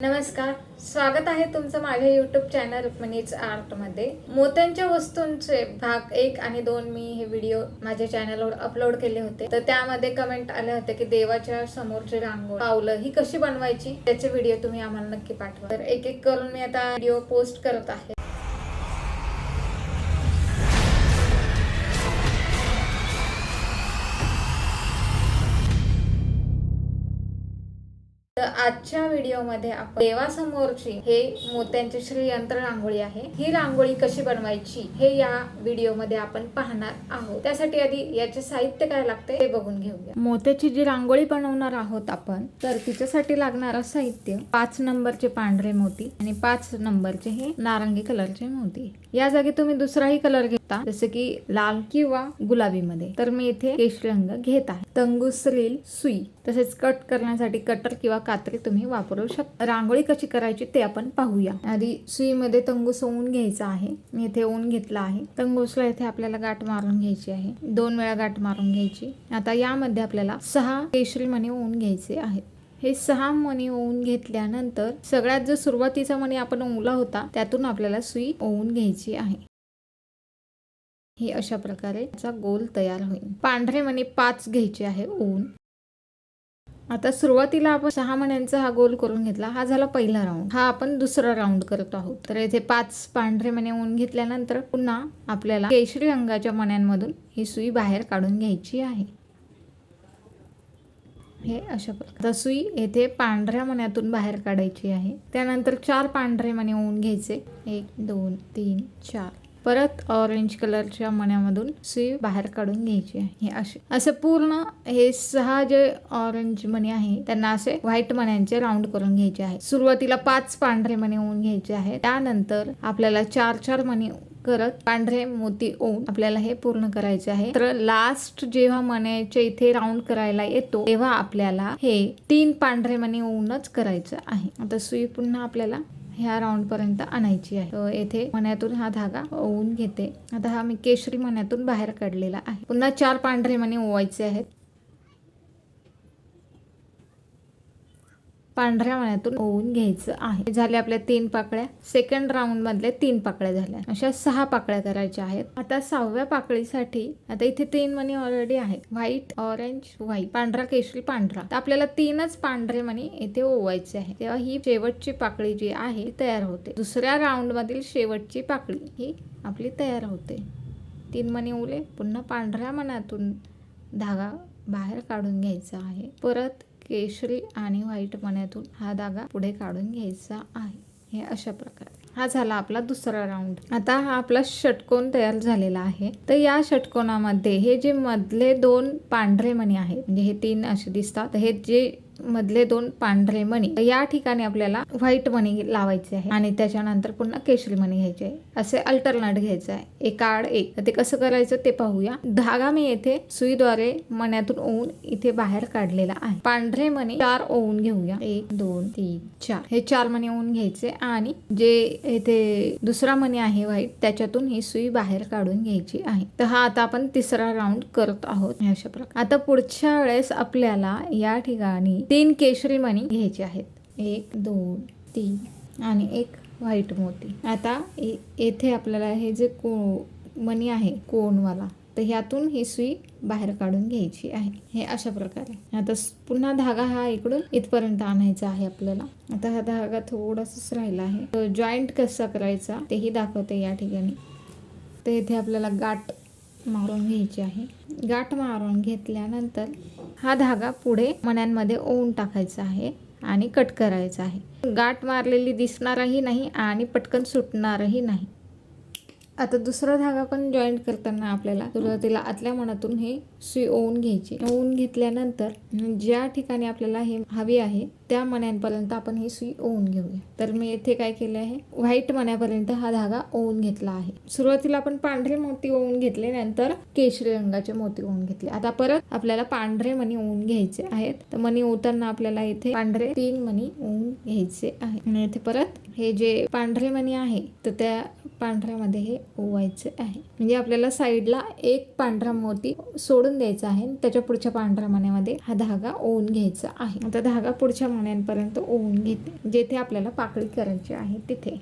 नमस्कार स्वागत आहे तुमचं माझ्या युट्यूब चॅनल रुक्मिणीच आर्टमध्ये मोत्यांच्या वस्तूंचे भाग एक आणि दोन मी हे व्हिडिओ माझ्या चॅनलवर अपलोड केले होते. तर त्यामध्ये कमेंट आले होते की देवाच्या समोरची रांगोळ पावलं ही कशी बनवायची त्याचे व्हिडिओ तुम्ही आम्हाला नक्की पाठवा. तर एक एक करून मी आता व्हिडिओ पोस्ट करत आहे. आजच्या व्हिडिओमध्ये आपण देवासमोरची हे मोत्यांची श्रीयंत्र रांगोळी आहे. ही रांगोळी कशी बनवायची हे या व्हिडिओमध्ये आपण पाहणार आहोत. त्यासाठी आधी याचे साहित्य काय लागते हे बघून घेऊया. मोत्याची जी रांगोळी बनवणार आहोत आपण तर तिच्यासाठी लागणार साहित्य पाच नंबरचे पांढरे मोती आणि पाच नंबरचे हे नारंगी कलरचे मोती. या जागी तुम्ही दुसराही कलर घेता जसे की लाल किंवा गुलाबी मध्ये तर मी इथे केशरी रंग घेत आहे. तंगुसरील सुई तसेच कट करण्यासाठी कटर किंवा कात्री तुम्ही वापरू शकता रांगोळी कशी करायची ते आपण पाहूया. आधी सुईमध्ये तंगूस ऊन घ्यायचा आहे. मी इथे ऊन घेतला आहे. तंगूसला इथे आपल्याला गाठ मारून घ्यायची आहे. दोन वेळा गाठ मारून घ्यायची. आता यामध्ये आपल्याला सहा केशरी मणी ऊन घ्यायचे आहेत. हे सहा मणी ओवून घेतल्यानंतर सगळ्यात जो सुरुवातीचा मणी आपण ओवला होता त्यातून आपल्याला सुई ओवून घ्यायची आहे. हे अशा प्रकारे गोल तयार होईल. पांढरे मणी पाच घ्यायचे आहे ओवून आता सुरुवातीला आपण सहा मण्यांचा हा गोल करून घेतला. हा झाला पहिला राऊंड हा आपण दुसरा राऊंड करत आहोत. तर येथे पाच पांढरे मणी ऊन घेतल्यानंतर पुन्हा आपल्याला केशरी रंगाच्या मण्यांमधून ही सुई बाहेर काढून घ्यायची आहे. हे अशा प्रकारे. सुई येथे पांढऱ्या मण्यातून बाहेर काढायची आहे. त्यानंतर चार पांढरे मणे ऊन घ्यायचे. एक दोन तीन चार. परत ऑरेंज कलरच्या मण्यामधून सुई बाहेर काढून घ्यायची आहे. हे असे असं पूर्ण हे सहा जे ऑरेंज मणी आहे त्यांना असे व्हाईट मण्यांचे राऊंड करून घ्यायचे आहे. सुरुवातीला पाच पांढरे मणी होऊन घ्यायचे आहे. त्यानंतर आपल्याला चार चार मणी करत पांढरे मोती ओन आपल्याला हे पूर्ण करायचे आहे. तर लास्ट जेव्हा मण्याच्या इथे राऊंड करायला येतो तेव्हा आपल्याला हे तीन पांढरे मणी ओनच करायचं आहे. आता सुई पुन्हा आपल्याला ह्या राऊंड पर्यंत आणायची आहे. तर येथे मण्यातून हा धागा ओवून घेते. आता हा मी केशरी मण्यातून बाहेर काढलेला आहे. पुन्हा चार पांढरे मणी ओवायचे आहेत. पांढऱ्या मण्यातून ओवून घ्यायचं आहे. झाले आपल्या तीन पाकळ्या. सेकंड राऊंड मधले तीन पाकळ्या झाल्या. अशा सहा पाकळ्या करायच्या आहेत. आता सहाव्या पाकळीसाठी आता इथे तीन मणी ऑलरेडी आहेत. व्हाईट ऑरेंज व्हाईट पांढरा केशरी पांढरा. तर आपल्याला तीनच पांढरे मणी इथे ओवायचे आहे तेव्हा ही शेवटची पाकळी जी आहे तयार होते. दुसऱ्या राऊंड मधील शेवटची पाकळी ही आपली तयार होते. तीन मणी ओले पुन्हा पांढऱ्या मनातून धागा बाहेर काढून घ्यायचा आहे. परत केशरी आणि व्हाईट मण्यातून हा धागा पुढे काढून घ्यायचा आहे. हे अशा प्रकारे. हा झाला आपला दुसरा राऊंड आता हा आपला षटकोन तयार झालेला आहे. तर या षटकोनामध्ये हे जे मधले दोन पांढरे मणी आहेत म्हणजे हे तीन असे दिसतात हे जे मधले दोन पांढरे मणी. या ठिकाणी आपल्याला व्हाईट मणी लावायचे आहे आणि त्याच्यानंतर पुन्हा केशरी मणी घ्यायचे आहे. असे अल्टरनेट घ्यायचं आहे. एक आड एक. ते कसं करायचं ते पाहूया. धागा मी येथे सुईद्वारे मण्यातून ओवून इथे बाहेर काढलेला आहे. पांढरे मणी चार ओवून घेऊया. एक दोन तीन चार. हे चार मणी ओवून घ्यायचे आणि जे येथे दुसरा मणी आहे व्हाईट त्याच्यातून ही सुई बाहेर काढून घ्यायची आहे. तर हा आता आपण तिसरा राऊंड करत आहोत. अशा प्रकारे. आता पुढच्या वेळेस आपल्याला या ठिकाणी तीन केशरी मणी घ्यायचे आहेत. एक दोन तीन आणि एक व्हाईट मोती. आता येथे आपल्याला हे जे को मणी आहे कोणवाला तर ह्यातून ही सुई बाहेर काढून घ्यायची आहे. हे अशा प्रकारे. आता पुन्हा धागा हा इकडून इथपर्यंत आणायचा आहे आपल्याला. आता हा धागा थोडासाच राहिला आहे. जॉईंट कसा करायचा तेही दाखवते या ठिकाणी. तर इथे आपल्याला गाठ मारून घ्यायची आहे. गाठ मारून घेतल्यानंतर हा धागा पुढे मण्यांमध्ये ओवून टाकायचा आहे आणि कट करायचा आहे. गाठ मारलेली दिसणारही नाही आणि पटकन सुटणारही नाही. आता दुसरा धागा पण जॉईंट करताना आपल्याला सुरुवातीला आतल्या मनातून हे सुई ओवून घ्यायची. ओवून घेतल्यानंतर ज्या ठिकाणी आपल्याला हे हवी आहे त्या मण्यांपर्यंत आपण ही सुई ओवून घेऊया. तर मी येथे काय केले आहे? व्हाईट मण्यापर्यंत हा धागा ओवून घेतला आहे. सुरुवातीला आपण पांढरे मोती ओवून घेतले नंतर केशरी रंगाचे मोती ओवून घेतले. आता परत आपल्याला पांढरे मणी ओवून घ्यायचे आहेत. तर मणी ओवताना आपल्याला इथे पांढरे तीन मणी ओवून घ्यायचे आहे आणि इथे परत हे जे पांढरे मणी आहे तर त्या पांढऱ्यामध्ये हे ओवायचे आहे. म्हणजे आपल्याला साईडला एक पांढरा मोती ओढून द्यायचा आहे. त्याच्या पुढच्या पांढऱ्या मण्यामध्ये हा धागा ओवून घ्यायचा आहे. आता धागा पुढच्या मण्यांपर्यंत ओवून घेते जेथे आपल्याला पाकळी करायची आहे तिथे.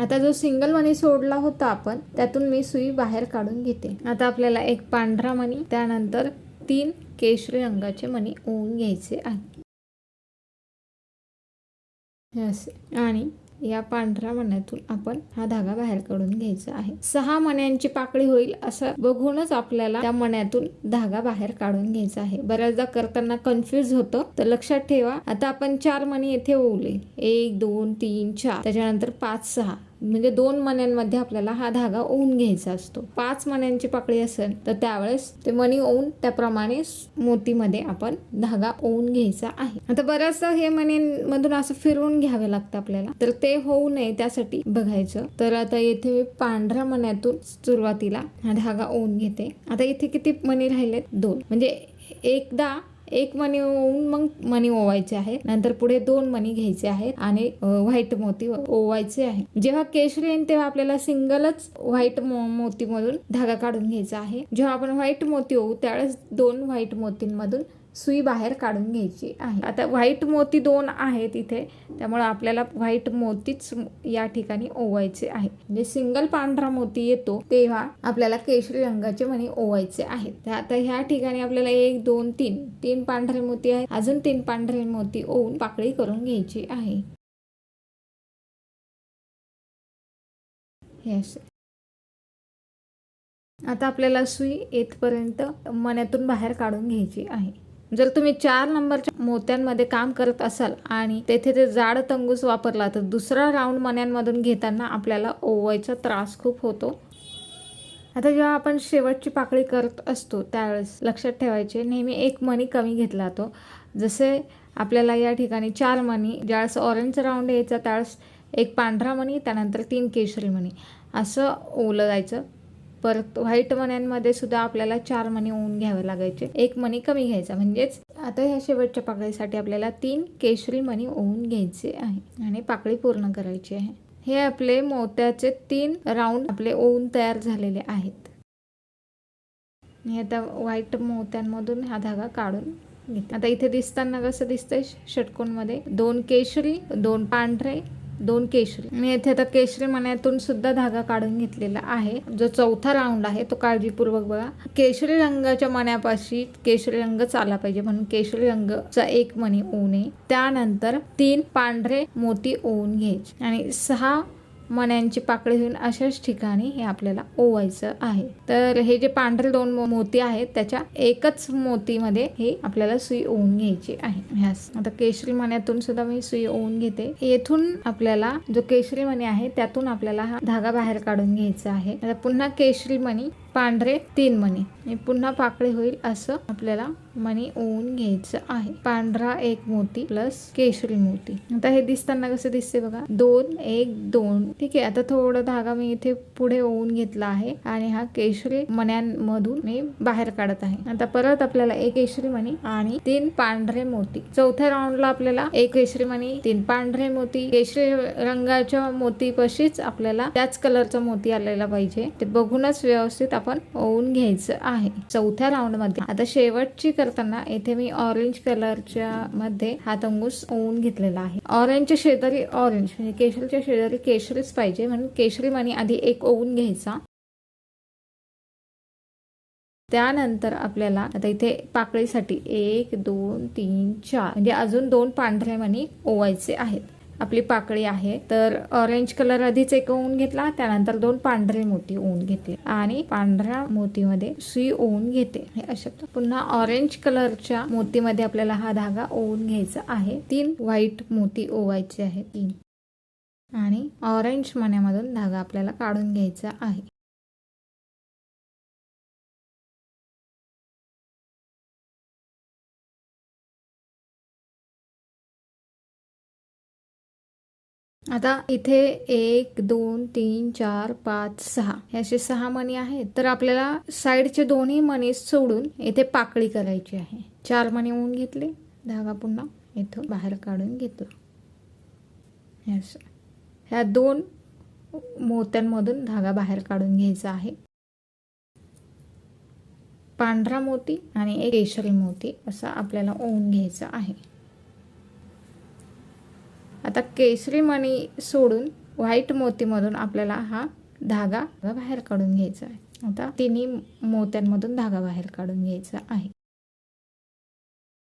आता जो सिंगल मनी सोडला होता आपण त्यातून मी सुई बाहेर काढून घेते. आता आपल्याला एक पांढरा मणी त्यानंतर तीन केशरी रंगाचे मणी ओवून घ्यायचे आहे. असे. आणि या पांढऱ्या मण्यातून आपण हा धागा बाहेर काढून घ्यायचा आहे. सहा मण्यांची पाकळी होईल असं बघूनच आपल्याला त्या मण्यातून धागा बाहेर काढून घ्यायचा आहे. बऱ्याचदा करताना कन्फ्युज होतं तर लक्षात ठेवा. आता आपण चार मणी येथे ओवले. एक दोन तीन चार. त्याच्यानंतर पाच सहा. म्हणजे दोन मण्यांमध्ये आपल्याला हा धागा ओवून घ्यायचा असतो. पाच मण्यांची पाकळी असेल तर त्यावेळेस ते मणी ओवून त्याप्रमाणे मोतीमध्ये आपण धागा ओवून घ्यायचा आहे. आता बऱ्याचदा हे मण्यांमधून असं फिरवून घ्यावे लागतं आपल्याला. तर ते होऊ नये त्यासाठी बघायचं. तर आता येथे मी पांढऱ्या मण्यातून सुरुवातीला हा धागा ओवून घेते. आता इथे किती मणी राहिलेत? दोन. म्हणजे एकदा एक मणी ओवून मग मणी ओवायचे आहे. नंतर पुढे दोन मणी घ्यायचे आहेत आणि व्हाईट मोती ओवायचे आहे. जेव्हा केशरी येईल तेव्हा आपल्याला सिंगलच व्हाईट मोतीमधून धागा काढून घ्यायचा आहे. जेव्हा आपण व्हाईट मोती ओवू त्यावेळेस दोन व्हाईट मोतींमधून सुई बाहेर काढून घ्यायची आहे. आता व्हाईट मोती दोन आहेत इथे. त्यामुळे आपल्याला व्हाईट मोतीच या ठिकाणी ओवायचे आहे. म्हणजे सिंगल पांढरा मोती येतो तेव्हा आपल्याला केशरी रंगाचे मणी ओवायचे आहेत. आता ह्या ठिकाणी आपल्याला एक दोन तीन तीन पांढरे मोती आहेत. अजून तीन पांढरे मोती ओवून पाकळी करून घ्यायची आहे. हे असे आता आपल्याला सुई येथपर्यंत मण्यातून बाहेर काढून घ्यायची आहे. जर तुम्ही चार नंबरच्या मोत्यांमध्ये काम करत असाल आणि तेथे ते जाड तंगूस वापरला तर दुसरा राऊंड मण्यांमधून घेताना आपल्याला ओवायचा त्रास खूप होतो. आता जेव्हा आपण शेवटची पाकळी करत असतो त्यावेळेस लक्षात ठेवायचे नेहमी एक मणी कमी घेतला जातो जसे आपल्याला या ठिकाणी चार मणी ज्यावेळेस ऑरेंज राऊंड यायचा त्यावेळेस एक पांढरा मणी त्यानंतर तीन केशरी मणी. असं ओलं जायचं. परत व्हाईट मण्यांमध्ये सुद्धा आपल्याला चार मणी ऊन घ्यावे लागायचे. एक मणी कमी घ्यायचा. म्हणजेच आता ह्या शेवटच्या पाकळीसाठी आपल्याला तीन केशरी मणी ओवून घ्यायचे आहे आणि पाकळी पूर्ण करायची आहे. हे आपले मोत्याचे तीन राऊंड आपले ओवून तयार झालेले आहेत. आता व्हाईट मोत्यांमधून हा धागा काढून घेते. आता इथे दिसताना कसं दिसतंय? षटकोनमध्ये दोन केशरी दोन पांढरे दोन केशरी. मी येथे आता केशरी मण्यातून सुद्धा धागा काढून घेतलेला आहे. जो चौथा राऊंड आहे तो काळजीपूर्वक बघा. केशरी रंगाच्या मण्यापाशी केशरी रंग चाला पाहिजे. म्हणून केशरी रंगचा एक मणी ओवणे त्यानंतर तीन पांढरे मोती ओवून घ्यायचे. आणि सहा मण्यांची पाकळी होईल अशाच ठिकाणी हे आपल्याला ओवायचं आहे. तर हे जे पांढरे दोन मोती आहेत त्याच्या एकच मोतीमध्ये हे आपल्याला सुई ओवून घ्यायची आहे. ह्यास आता केशरी मण्यातून सुद्धा मी सुई ओवून घेते. येथून आपल्याला जो केशरी मणी आहे त्यातून आपल्याला हा धागा बाहेर काढून घ्यायचा आहे. आता पुन्हा केशरी मणी पांढरे तीन मणी. पुन्हा पाकळी होईल असं आपल्याला मणी ओवून घ्यायचं आहे. पांढरा एक मोती प्लस केशरी मोती. आता हे दिसताना कसं दिसते बघा? दोन एक दोन. ठीक आहे आता थोडं धागा मी इथे पुढे ओवून घेतला आहे आणि हा केशरी मण्यांमधून मी बाहेर काढत आहे. आता परत आपल्याला एक केशरी मणी आणि तीन पांढरे मोती. चौथ्या राऊंडला आपल्याला एक केशरी मणी तीन पांढरे मोती. केशरी रंगाच्या मोती पशीच आपल्याला त्याच कलरचा मोती आलेला पाहिजे. ते बघूनच व्यवस्थित आपण ओवून घ्यायचं आहे. चौथ्या राऊंडमध्ये आता शेवटची करताना येथे मी ऑरेंज कलरच्या मध्ये हा तंगूस ओवून घेतलेला आहे. ऑरेंजच्या शेजारी ऑरेंज म्हणजे केशरीच्या शेजारी केशरीच पाहिजे. म्हणून केशरी मणी आधी एक ओवून घ्यायचा. त्यानंतर आपल्याला आता इथे पाकळीसाठी एक दोन तीन चार म्हणजे अजून दोन पांढरे मणी ओवायचे आहेत. आपली पाकळी आहे. तर ऑरेंज कलर आधीच एक ऊन घेतला त्यानंतर दोन पांढरे मोती ऊन घेतले. आणि पांढऱ्या मोतीमध्ये सुई ओवून घेते. हे अशा पुन्हा ऑरेंज कलरच्या मोतीमध्ये आपल्याला हा धागा ओवून घ्यायचा आहे. तीन व्हाईट मोती ओवायचे आहे तीन. आणि ऑरेंज मण्यामधून धागा आपल्याला काढून घ्यायचा आहे. आता इथे एक दोन तीन चार पाच सहा. हे असे सहा मणी आहेत. तर आपल्याला साईडचे दोन्ही मणी सोडून इथे पाकळी करायची आहे. चार मणी होऊन घेतले. धागा पुन्हा इथं बाहेर काढून घेतला ह्या दोन मोत्यांमधून धागा बाहेर काढून घ्यायचा आहे. पांढरा मोती आणि एक केशरी मोती असा आपल्याला ओवून घ्यायचा आहे. आता केशरी मणी सोडून व्हाईट मोतीमधून आपल्याला हा धागा बाहेर काढून घ्यायचा आहे. आता तिन्ही मोत्यांमधून धागा बाहेर काढून घ्यायचा आहे.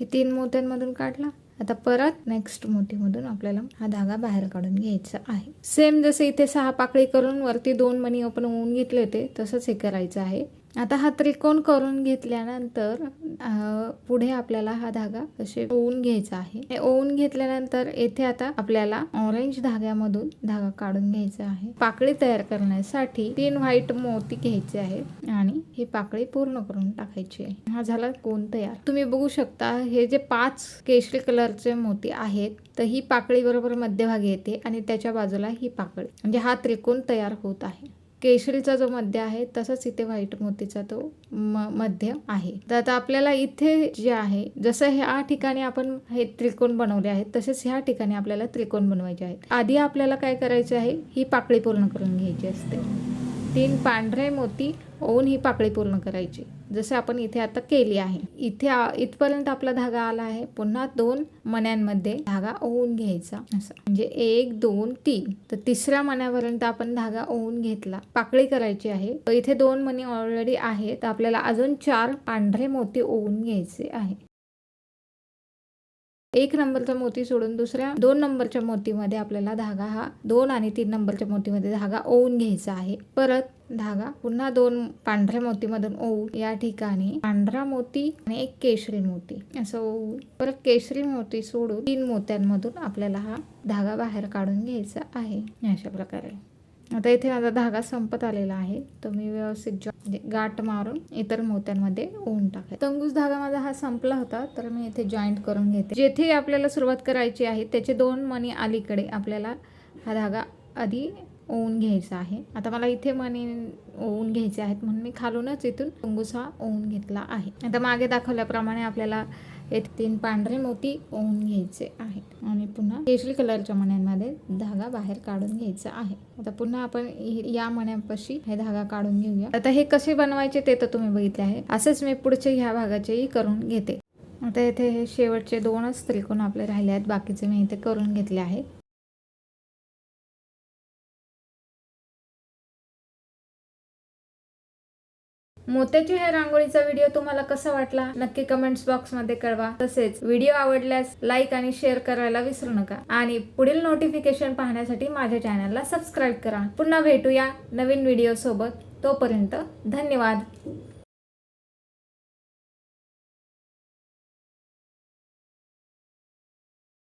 हे तीन मोत्यांमधून काढला. आता परत नेक्स्ट मोतीमधून आपल्याला हा धागा बाहेर काढून घ्यायचा आहे. सेम जसे इथे सहा पाकळी करून वरती दोन मणी आपण ओवून घेतले होते तसंच हे करायचं आहे. आता हा त्रिकोण करून घेतल्यानंतर पुढे आपल्याला हा धागा असे ओवून घ्यायचा आहे. ओवून घेतल्यानंतर येथे आता आपल्याला ऑरेंज धाग्यामधून धागा काढून घ्यायचा आहे. पाकळी तयार करण्यासाठी तीन व्हाईट मोती घ्यायचे आहेत आणि ही पाकळी पूर्ण करून टाकायची आहे. हा झाला कोण तयार? तुम्ही बघू शकता हे जे पाच केशरी कलरचे मोती आहेत तर ही पाकळी बरोबर मध्यभागी येते आणि त्याच्या बाजूला ही पाकळी. म्हणजे हा त्रिकोण तयार होत आहे. केशरीचा जो मध्य आहे तसंच इथे व्हाईट मोतीचा तो म मध्य आहे. तर आता आपल्याला इथे जे आहे जसं ह्या ठिकाणी आपण हे त्रिकोण बनवले आहेत तसेच ह्या ठिकाणी आपल्याला त्रिकोण बनवायचे आहेत. आधी आपल्याला काय करायचे आहे ही पाकळी पूर्ण करून घ्यायची असते. तीन पांढरे मोती ओवून ही पाकळी पूर्ण करायची. जसे आपण इथे आता केली आहे. इथे इथपर्यंत आपला धागा आला आहे. पुन्हा दोन मण्यांमध्ये धागा ओवून घ्यायचा. असं. म्हणजे एक दोन तीन. तर तिसऱ्या मण्यापर्यंत आपण धागा ओवून घेतला. पाकळी करायची आहे. तर इथे दोन मणी ऑलरेडी आहे तर आपल्याला अजून चार पांढरे मोती ओवून घ्यायचे आहे. एक नंबरचा मोती सोडून दुसऱ्या दोन नंबरच्या मोतीमध्ये आपल्याला धागा हा दोन आणि तीन नंबरच्या मोतीमध्ये धागा ओवून घ्यायचा आहे. परत धागा पुन्हा दोन पांढऱ्या मोतीमधून ओवून या ठिकाणी पांढरा मोती आणि एक केशरी मोती असं ओवून परत केशरी मोती सोडून तीन मोत्यांमधून आपल्याला हा धागा बाहेर काढून घ्यायचा आहे. अशा प्रकारे. आता इथे माझा धागा संपत आलेला आहे. तर मी व्यवस्थित जॉ- म्हणजे गाठ मारून इतर मोत्यांमध्ये ओवून टाकले तंगूस धागा माझा हा संपला होता तर मी इथे जॉईंट करून घेते. जेथे आपल्याला सुरुवात करायची आहे त्याचे दोन मणी अलीकडे आपल्याला हा धागा आधी ओवून घ्यायचा आहे. आता मला इथे मणी ओवून घ्यायचे आहेत म्हणून मी खालूनच इथून तंगूस हा ओवून घेतला आहे. आता मागे दाखवल्याप्रमाणे आपल्याला येथे तीन पांढरे मोती ओवून घ्यायचे आहेत. आणि पुन्हा केशरी कलरच्या मण्यांमध्ये धागा बाहेर काढून घ्यायचा आहे. आता पुन्हा आपण या मण्यापाशी हे धागा काढून घेऊया. आता हे कसे बनवायचे ते तर तुम्ही बघितले आहे. असेच मी पुढचे ह्या भागाचेही करून घेते. आता इथे हे शेवटचे दोनच त्रिकोण आपले राहिले आहेत. बाकीचे मी इथे करून घेतले आहे. मोत्याची ह्या रांगोळीचा व्हिडिओ तुम्हाला कसा वाटला? नक्की कमेंट्स बॉक्समध्ये कळवा. तसेच व्हिडिओ आवडल्यास लाईक आणि शेअर करायला विसरू नका. आणि पुढील नोटिफिकेशन पाहण्यासाठी माझ्या चॅनलला सबस्क्राईब करा. पुन्हा भेटूया नवीन व्हिडिओ सोबत. तोपर्यंत धन्यवाद.